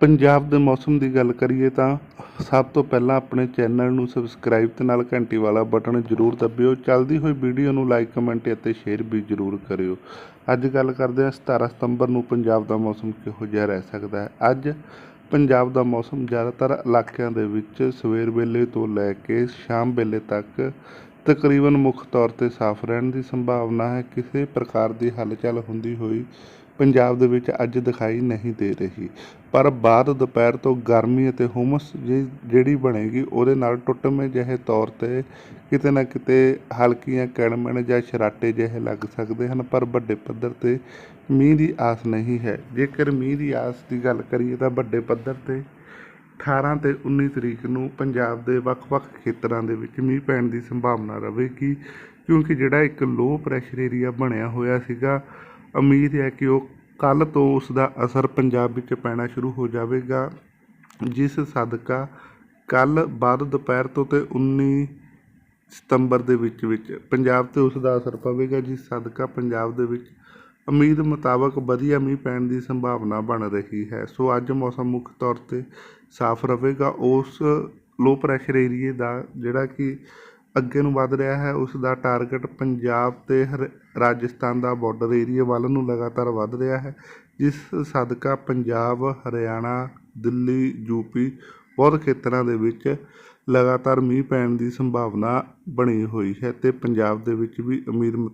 ਪੰਜਾਬ ਦੇ ਮੌਸਮ ਦੀ ਗੱਲ ਕਰੀਏ ਤਾਂ ਸਭ ਤੋਂ ਪਹਿਲਾਂ ਆਪਣੇ ਚੈਨਲ ਨੂੰ ਸਬਸਕ੍ਰਾਈਬ ਤੇ ਨਾਲ ਘੰਟੀ ਵਾਲਾ ਬਟਨ ਜ਼ਰੂਰ ਦਬਿਓ। ਚੱਲਦੀ ਹੋਈ ਵੀਡੀਓ ਨੂੰ ਲਾਈਕ ਕਮੈਂਟ ਅਤੇ ਸ਼ੇਅਰ ਵੀ ਜ਼ਰੂਰ ਕਰਿਓ। ਅੱਜ ਗੱਲ ਕਰਦੇ ਹਾਂ 17 ਸਤੰਬਰ ਨੂੰ ਪੰਜਾਬ ਦਾ ਮੌਸਮ ਕਿਹੋ ਜਿਹਾ ਰਹਿ ਸਕਦਾ ਹੈ? ਅੱਜ ਪੰਜਾਬ ਦਾ ਮੌਸਮ ਜ਼ਿਆਦਾਤਰ ਇਲਾਕਿਆਂ ਦੇ ਵਿੱਚ ਸਵੇਰ ਵੇਲੇ ਤੋਂ ਲੈ ਕੇ ਸ਼ਾਮ ਵੇਲੇ ਤੱਕ ਤਕਰੀਬਨ ਮੁੱਖ ਤੌਰ ਤੇ ਸਾਫ਼ ਰਹਿਣ ਦੀ ਸੰਭਾਵਨਾ ਹੈ। ਕਿਸੇ ਪ੍ਰਕਾਰ ਦੀ ਹਲਚਲ ਹੁੰਦੀ ਹੋਈ ਪੰਜਾਬ ਦੇ ਵਿੱਚ ਅੱਜ ਦਿਖਾਈ ਨਹੀਂ ਦੇ ਰਹੀ। ਪਰ ਬਾਅਦ ਦੁਪਹਿਰ ਤੋਂ ਗਰਮੀ ਅਤੇ ਹੁਮਸ ਜਿ- ਜਿਹੜੀ ਬਣੇਗੀ, ਉਹਦੇ ਨਾਲ ਟੁੱਟਵੇਂ ਜਿਹੇ ਤੌਰ ਤੇ ਕਿਤੇ ਨਾ ਕਿਤੇ ਹਲਕੀਆਂ ਕਿਣਮਣ ਜਾਂ ਸ਼ਰਾਟੇ ਜਿਹੇ ਲੱਗ ਸਕਦੇ ਹਨ, ਪਰ ਵੱਡੇ ਪੱਧਰ ਤੇ ਮੀਂਹ ਦੀ ਆਸ ਨਹੀਂ ਹੈ। ਜੇਕਰ ਮੀਂਹ ਦੀ ਆਸ ਦੀ ਗੱਲ ਕਰੀਏ ਤਾਂ ਵੱਡੇ ਪੱਧਰ ਤੇ 18 ਤੇ 19 ਤਰੀਕ ਨੂੰ ਪੰਜਾਬ ਦੇ ਵੱਖ-ਵੱਖ ਖੇਤਰਾਂ ਦੇ ਵਿੱਚ ਮੀਂਹ ਪੈਣ ਦੀ ਸੰਭਾਵਨਾ ਰਹੇਗੀ, ਕਿਉਂਕਿ ਜਿਹੜਾ ਇੱਕ ਲੋ ਪ੍ਰੈਸ਼ਰ ਏਰੀਆ ਬਣਿਆ ਹੋਇਆ ਸੀਗਾ ਉਮੀਦ ਹੈ ਕਿ ਉਹ ਕੱਲ੍ਹ ਤੋਂ ਉਸ ਦਾ ਅਸਰ ਪੰਜਾਬ ਵਿੱਚ ਪੈਣਾ ਸ਼ੁਰੂ ਹੋ ਜਾਵੇਗਾ, ਜਿਸ ਸਦਕਾ ਕੱਲ੍ਹ ਬਾਅਦ ਦੁਪਹਿਰ ਤੋਂ ਤੇ 19 ਸਤੰਬਰ ਦੇ ਵਿੱਚ ਵਿੱਚ ਪੰਜਾਬ ਤੇ ਉਸ ਦਾ ਅਸਰ ਪਵੇਗਾ, ਜਿਸ ਸਦਕਾ ਪੰਜਾਬ ਦੇ ਵਿੱਚ ਉਮੀਦ ਮੁਤਾਬਕ ਵਧੀਆ ਮੀਂਹ ਪੈਣ ਦੀ ਸੰਭਾਵਨਾ ਬਣ ਰਹੀ ਹੈ। ਸੋ ਅੱਜ ਮੌਸਮ ਮੁੱਖ ਤੌਰ ਤੇ ਸਾਫ਼ ਰਹੇਗਾ। ਉਸ ਲੋ ਪ੍ਰੈਸ਼ਰ ਏਰੀਏ ਦਾ ਜਿਹੜਾ ਕਿ ਅੱਗੇ ਨੂੰ ਵੱਧ ਰਿਹਾ ਹੈ, ਉਸ ਦਾ ਟਾਰਗੇਟ ਪੰਜਾਬ ਅਤੇ ਹਰ- ਰਾਜਸਥਾਨ ਦਾ ਬਾਰਡਰ ਏਰੀਆ ਵੱਲ ਨੂੰ ਲਗਾਤਾਰ ਵੱਧ ਰਿਹਾ ਹੈ, ਜਿਸ ਸਦਕਾ ਪੰਜਾਬ, ਹਰਿਆਣਾ, ਦਿੱਲੀ ਯੂਪੀ ਬਹੁਤ ਖੇਤਰਾਂ ਦੇ ਵਿੱਚ ਲਗਾਤਾਰ ਮੀਂਹ ਪੈਣ ਦੀ ਸੰਭਾਵਨਾ ਬਣੀ ਹੋਈ ਹੈ ਅਤੇ ਪੰਜਾਬ ਦੇ ਵਿੱਚ ਵੀ ਅਮੀਰ